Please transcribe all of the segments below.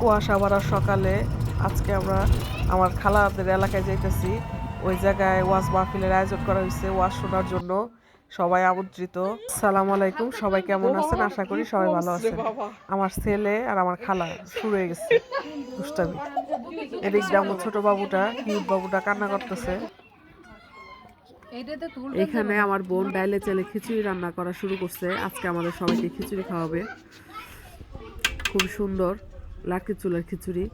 কুয়াশা ভরা সকালে আজকে আমরা আমার খালাদের এলাকায় যাইতেছি। ওই জায়গায় ওয়াজ মাহফিলের আয়োজন করা হয়েছে, ওয়াজ শোনার জন্য। সবাই আমন্ত্রিত। সালাম আলাইকুম, সবাই কেমন আছেন? আশা করি সবাই ভালো আছেন। আমার ছেলে আর আমার খালা শুরু হয়ে গেছে। এদিক ছোট বাবুটা, কিউট বাবুটা কান্না করতেছে। এখানে আমার বোন ডাইলে চেলে খিচুড়ি রান্না করা শুরু করছে। আজকে আমাদের সবাইকে খিচুড়ি খাওয়াবে। খুব সুন্দর লাকি চুলের খিচুড়ি।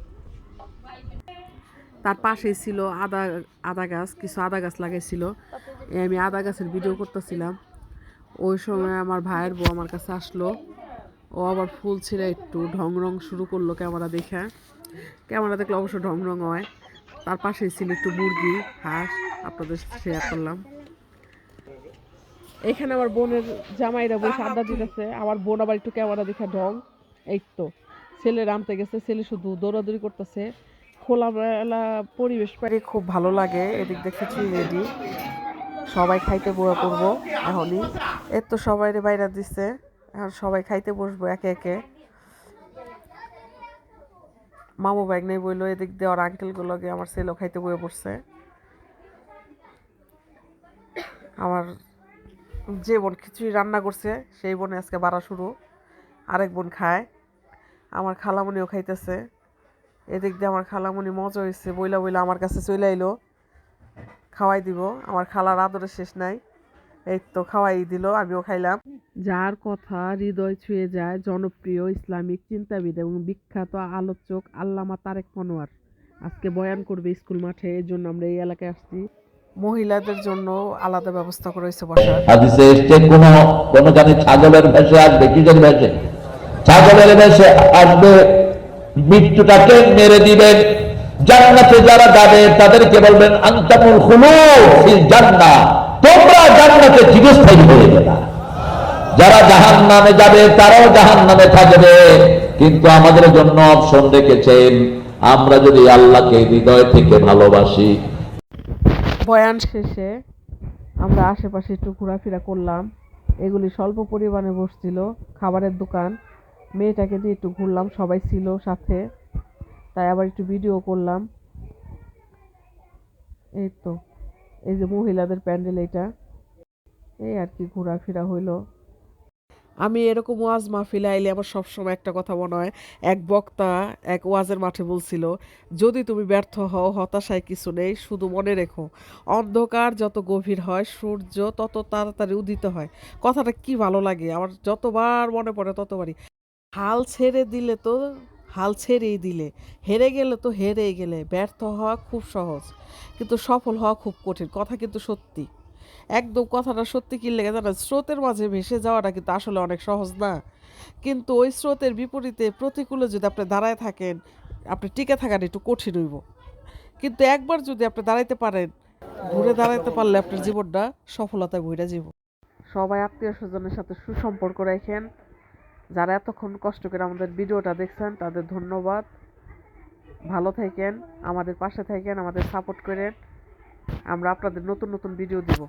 তার পাশেই ছিল আদা আদা গাছ কিছু আদা গাছ লাগাইছিল। আমি আদা গাছের ভিডিও করতেছিলাম। ওই সময় আমার ভাইয়ের বউ আমার কাছে আসলো। ও আবার ফুল ছিঁড়ে একটু ঢং রং শুরু করল ক্যামেরা দেখে। ক্যামেরা দেখলে অবশ্য ঢং রং হয়। তার পাশেই ছিল একটু মুরগি হাঁস। আপনাদের শেয়ার করলাম। এখানে আমার বোনের জামাইরা বসে আড্ডা দিতেছে আমার বোন আবার একটু ক্যামেরা দেখে ঢং। এই তো ছেলে রামতে গেছে ছেলে শুধু দৌড়াদৌড়ি করতেছে। খোলামেলা পরিবেশ পারে খুব ভালো লাগে এদিক খিচুড়ি রেডি। সবাই খাইতে বয়া করব এখনই। এর তো সবাই বাইরে দিচ্ছে এখন সবাই খাইতে বসবো একে একে। মামু ব্যাগ নেই বইলো এদিক দিয়ে ওর আঙ্কেলগুলোকে আমার ছেলেও খাইতে বয়ে পড়ছে। আমার যে বোন খিচুড়ি রান্না করছে, সেই বোনে আজকে বাড়া শুরু। আরেক বোন খায়। আমার খালামণিও খাইতেছে। এদিক দিয়ে আমার খালামণি মজা হয়েছে বইলা বইলা আমার কাছে চলে আইলো। খাওয়াই দিব। আমার খালার আদরের শেষ নাই। এই তো খাওয়াই দিল, আমিও খাইলাম। যার কথা হৃদয় ছুঁয়ে যায়, জনপ্রিয় ইসলামিক চিন্তাবিদ এবং বিখ্যাত আলোচক আল্লামা তারেক মনোয়ার। আজকে বয়ান করবে স্কুল মাঠে এই জন্য আমরা এই এলাকায় আসছি। মহিলাদের জন্য আলাদা ব্যবস্থা করা হয়েছে বসার। হাদিসে এসছে, কোন কোন জানি ছাগলের ভেসে আসবে কিসের ভেসে ছাগলের ভেসে আসবে মৃত্যুটাকে মেরে দিবেন? জান্নাতে যারা যাবে, তাদেরকে বলবেন, আন্তামুল খুলুদ ফিল জান্নাহ। তোমরা জান্নাতে চিরস্থায়ী হয়ে গেলা যারা জাহান নামে যাবে, তারাও জাহান নামে থাকবে। কিন্তু আমাদের জন্য অপশন রেখেছেন, আমরা যদি আল্লাহকে হৃদয় থেকে ভালোবাসি বয়ান শেষে আমরা আশেপাশে একটু ঘোরাফেরা করলাম। এগুলি স্বল্প পরিমাণে বসছিল, খাবারের দোকান। মেয়েটাকে দিয়ে একটু ঘুরলাম, সবাই ছিল সাথে। তাই আবার একটু ভিডিও করলাম। এই তো, এই যে মহিলাদের প্যান্ডেল এটা। এই আর কি ঘোরাফেরা হইল। আমি এরকম ওয়াজ মাহফিলে আইলে আমার সবসময় একটা কথা মনে হয়, এক বক্তা এক ওয়াজের মাঠে বলছিল, যদি তুমি ব্যর্থ হও, হতাশায় কিছু নেই, শুধু মনে রেখো, অন্ধকার যত গভীর হয়, সূর্য তত তাড়াতাড়ি উদিত হয়। কথাটা কি ভালো লাগে, আমার যতবার মনে পড়ে ততবারই। হাল ছেড়ে দিলে তো, হাল ছেড়েই দিলে, হেরে গেলে তো হেরেই গেলে, ব্যর্থ হওয়া খুব সহজ, কিন্তু সফল হওয়া খুব কঠিন, কথা কিন্তু সত্যি। একদম কথাটা সত্যি কি লেগে জানা স্রোতের মাঝে ভেসে যাওয়াটা কিন্তু আসলে অনেক সহজ না। কিন্তু ওই স্রোতের বিপরীতে প্রতিকূলে যদি আপনি দাঁড়ায় থাকেন, আপনি টিকে থাকাটা একটু কঠিন হইব। কিন্তু একবার যদি আপনি দাঁড়াইতে পারেন ঘুরে দাঁড়াইতে পারলে আপনার জীবনটা সফলতায় ঘুরে যাব সবাই আত্মীয় স্বজনের সাথে সুসম্পর্ক রাখেন। যারা এতক্ষণ কষ্ট করে আমাদের ভিডিওটা দেখছেন, তাদের ধন্যবাদ। ভালো থাকেন, আমাদের পাশে থাকেন, আমাদের সাপোর্ট করেন। আমরা আপনাদের নতুন নতুন ভিডিও দিব।